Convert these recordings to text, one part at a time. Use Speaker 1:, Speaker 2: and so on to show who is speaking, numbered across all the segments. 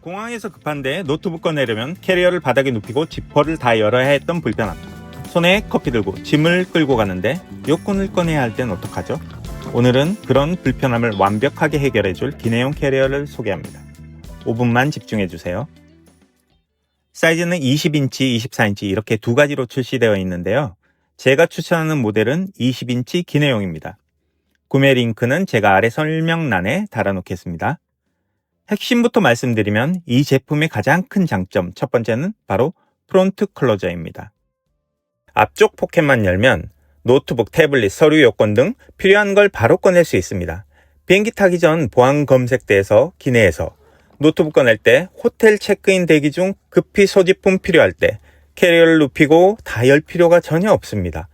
Speaker 1: 공항에서 급한데 노트북 꺼내려면 캐리어를 바닥에 눕히고 지퍼를 다 열어야 했던 불편함. 손에 커피 들고 짐을 끌고 가는데 여권을 꺼내야 할 땐 어떡하죠? 오늘은 그런 불편함을 완벽하게 해결해줄 기내용 캐리어를 소개합니다. 5분만 집중해주세요. 사이즈는 20인치, 24인치 이렇게 두 가지로 출시되어 있는데요. 제가 추천하는 모델은 20인치 기내용입니다. 구매 링크는 제가 아래 설명란에 달아놓겠습니다. 핵심부터 말씀드리면 이 제품의 가장 큰 장점 첫 번째는 바로 프론트 클로저입니다. 앞쪽 포켓만 열면 노트북, 태블릿, 서류 요건 등 필요한 걸 바로 꺼낼 수 있습니다. 비행기 타기 전 보안 검색대에서 기내에서 노트북 꺼낼 때 호텔 체크인 대기 중 급히 소지품 필요할 때 캐리어를 눕히고 다 열 필요가 전혀 없습니다.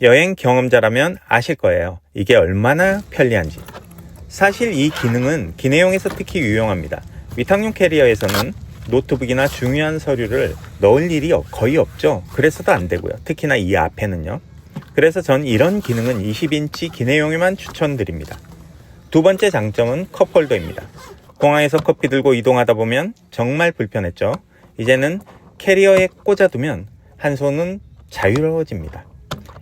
Speaker 1: 여행 경험자라면 아실 거예요. 이게 얼마나 편리한지. 사실 이 기능은 기내용에서 특히 유용합니다. 위탁용 캐리어에서는 노트북이나 중요한 서류를 넣을 일이 거의 없죠. 그래서도 안 되고요. 특히나 이 앞에는요. 그래서 전 이런 기능은 20인치 기내용에만 추천드립니다. 두 번째 장점은 컵홀더입니다. 공항에서 커피 들고 이동하다 보면 정말 불편했죠. 이제는 캐리어에 꽂아두면 한 손은 자유로워집니다.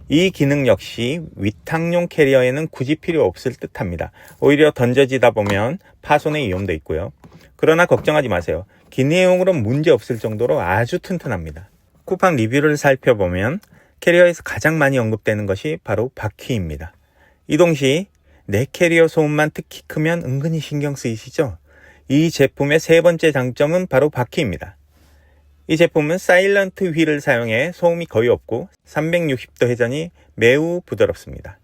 Speaker 1: 이 기능 역시 위탁용 캐리어에는 굳이 필요 없을 듯 합니다. 오히려 던져지다 보면 파손의 위험도 있고요. 그러나 걱정하지 마세요. 기내용으로 문제 없을 정도로 아주 튼튼합니다. 쿠팡 리뷰를 살펴보면 캐리어에서 가장 많이 언급되는 것이 바로 바퀴입니다. 이동 시 내 캐리어 소음만 특히 크면 은근히 신경 쓰이시죠? 이 제품의 세 번째 장점은 바로 바퀴입니다. 이 제품은 사일런트 휠을 사용해 소음이 거의 없고 360도 회전이 매우 부드럽습니다.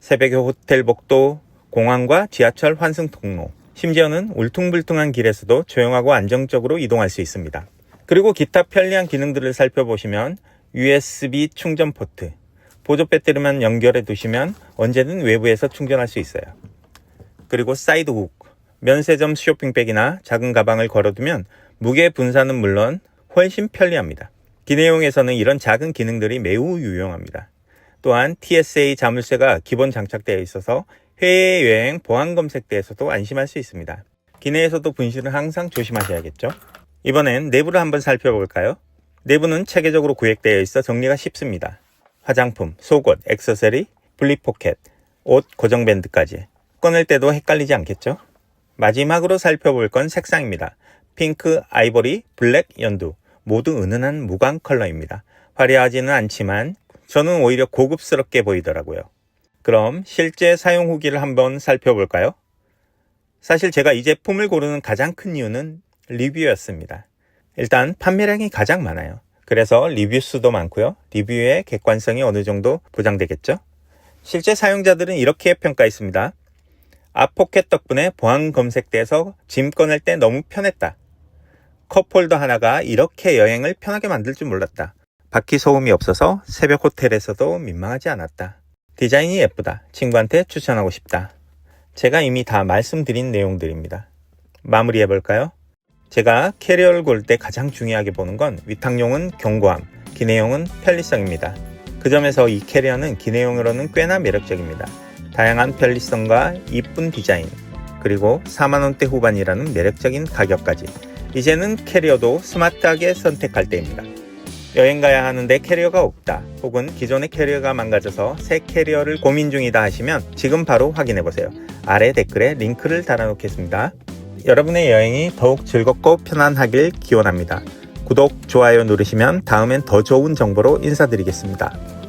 Speaker 1: 새벽의 호텔 복도, 공항과 지하철 환승 통로, 심지어는 울퉁불퉁한 길에서도 조용하고 안정적으로 이동할 수 있습니다. 그리고 기타 편리한 기능들을 살펴보시면 USB 충전 포트, 보조 배터리만 연결해 두시면 언제든 외부에서 충전할 수 있어요. 그리고 사이드 훅, 면세점 쇼핑백이나 작은 가방을 걸어두면 무게 분산은 물론 훨씬 편리합니다. 기내용에서는 이런 작은 기능들이 매우 유용합니다. 또한 TSA 자물쇠가 기본 장착되어 있어서 해외여행 보안 검색대에서도 안심할 수 있습니다. 기내에서도 분실은 항상 조심하셔야겠죠? 이번엔 내부를 한번 살펴볼까요? 내부는 체계적으로 구획되어 있어 정리가 쉽습니다. 화장품, 속옷, 액세서리, 분리포켓, 옷 고정 밴드까지 꺼낼 때도 헷갈리지 않겠죠? 마지막으로 살펴볼 건 색상입니다. 핑크, 아이보리, 블랙, 연두 모두 은은한 무광 컬러입니다. 화려하지는 않지만 저는 오히려 고급스럽게 보이더라고요. 그럼 실제 사용 후기를 한번 살펴볼까요? 사실 제가 이 제품을 고르는 가장 큰 이유는 리뷰였습니다. 일단 판매량이 가장 많아요. 그래서 리뷰 수도 많고요. 리뷰의 객관성이 어느 정도 보장되겠죠? 실제 사용자들은 이렇게 평가했습니다. 앞 포켓 덕분에 보안 검색대에서 짐 꺼낼 때 너무 편했다. 컵홀더 하나가 이렇게 여행을 편하게 만들 줄 몰랐다. 바퀴 소음이 없어서 새벽 호텔에서도 민망하지 않았다. 디자인이 예쁘다. 친구한테 추천하고 싶다. 제가 이미 다 말씀드린 내용들입니다. 마무리해 볼까요? 제가 캐리어를 고를 때 가장 중요하게 보는 건 위탁용은 견고함, 기내용은 편리성입니다. 그 점에서 이 캐리어는 기내용으로는 꽤나 매력적입니다. 다양한 편리성과 이쁜 디자인, 그리고 4만원대 후반이라는 매력적인 가격까지. 이제는 캐리어도 스마트하게 선택할 때입니다. 여행 가야 하는데 캐리어가 없다. 혹은 기존의 캐리어가 망가져서 새 캐리어를 고민 중이다 하시면 지금 바로 확인해 보세요. 아래 댓글에 링크를 달아놓겠습니다. 여러분의 여행이 더욱 즐겁고 편안하길 기원합니다. 구독, 좋아요 누르시면 다음엔 더 좋은 정보로 인사드리겠습니다.